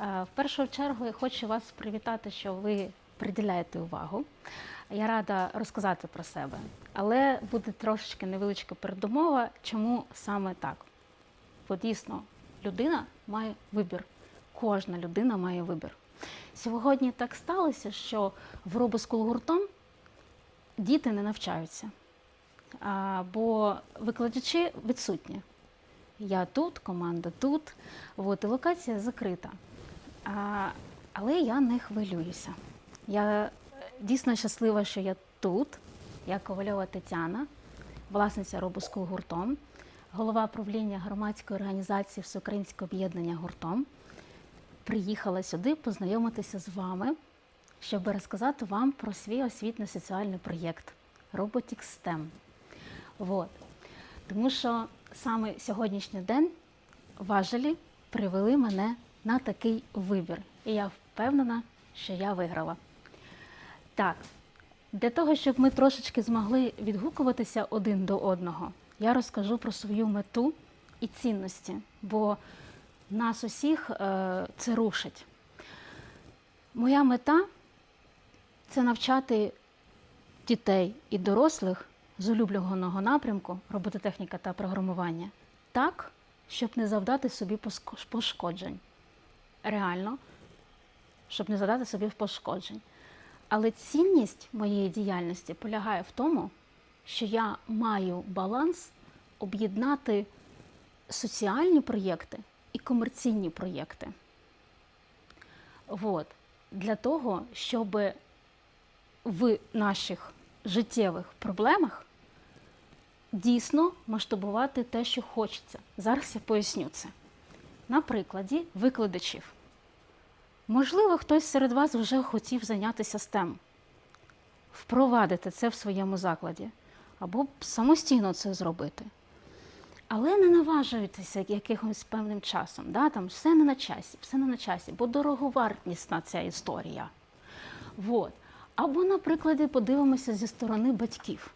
Е, В першу чергу я хочу вас привітати, що ви приділяєте увагу. Я рада розказати про себе, але буде трошечки невеличка передумова, чому саме так. Бо дійсно людина має вибір. Кожна людина має вибір. Сьогодні так сталося, що в робоскул гуртом діти не навчаються, бо викладачі відсутні. Я тут, команда тут, от, і локація закрита. А, але я не хвилююся. Я е, дійсно щаслива, що я тут. Я Ковальова Тетяна, власниця робоскул гуртом, голова правління громадської організації Всеукраїнське об'єднання гуртом. Приїхала сюди познайомитися з вами, щоб розказати вам про свій освітньо-соціальний проєкт Robotics STEM. Вот. Тому що саме сьогоднішній день важелі привели мене на такий вибір. І я впевнена, що я виграла. Так, для того, щоб ми трошечки змогли відгукуватися один до одного, я розкажу про свою мету і цінності, бо нас усіх е, це рушить. Моя мета це навчати дітей і дорослих з улюбленого напрямку робототехніка та програмування так, щоб не завдати собі пошкоджень. Реально, щоб не завдати собі пошкоджень. Але цінність моєї діяльності полягає в тому, що я маю баланс об'єднати соціальні проєкти і комерційні проєкти. Вот. Для того, щоб в наших життєвих проблемах дійсно масштабувати те, що хочеться. Зараз я поясню це. На прикладі викладачів. Можливо, хтось серед вас вже хотів зайнятися STEM, впровадити це в своєму закладі, або самостійно це зробити. Але не наважуєтеся якимось певним часом. Да? Там все не на часі, все не на часі, бо дороговартісна ця історія. Вот. Або, наприклад, подивимося зі сторони батьків.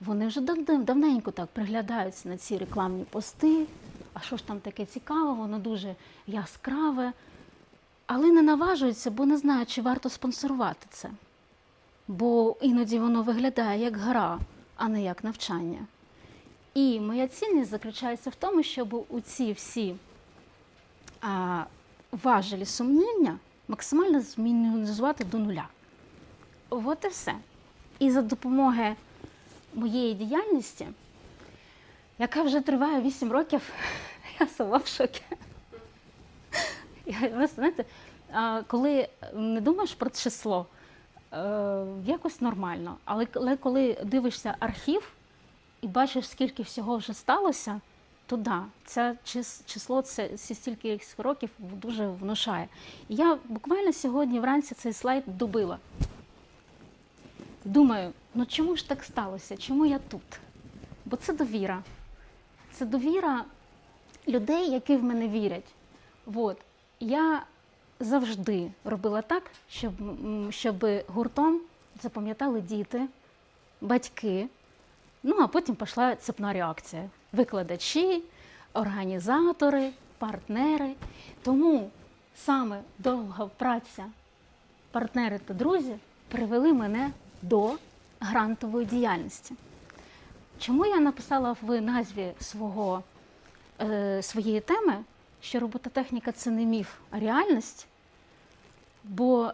Вони вже дав- давненько так приглядаються на ці рекламні пости. А що ж там таке цікаве, воно дуже яскраве. Але не наважуються, бо не знають, чи варто спонсорувати це. Бо іноді воно виглядає як гра, а не як навчання. І моя цінність заключається в тому, щоб у ці всі а, важелі сумніння максимально змінізувати до нуля. От і все. І за допомогою моєї діяльності, яка вже триває 8 років, я сама в шокі. Ви знаєте, коли не думаєш про число, е, якось нормально. Але, коли дивишся архів і бачиш, скільки всього вже сталося, то да, це число, це стільки років дуже внушає. І я буквально сьогодні вранці цей слайд добила. Думаю, ну чому ж так сталося? Чому я тут? Бо це довіра. Це довіра людей, які в мене вірять. От. Я завжди робила так, щоб, щоб гуртом запам'ятали діти, батьки. Ну, а потім пішла цепна реакція. Викладачі, організатори, партнери. Тому саме довга праця партнери та друзі привели мене до грантової діяльності. Чому я написала в назві свого, е, своєї теми, що робототехніка це не міф, а реальність? Бо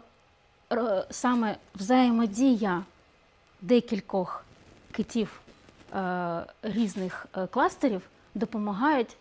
е, саме взаємодія декількох китів е, різних е, кластерів допомагають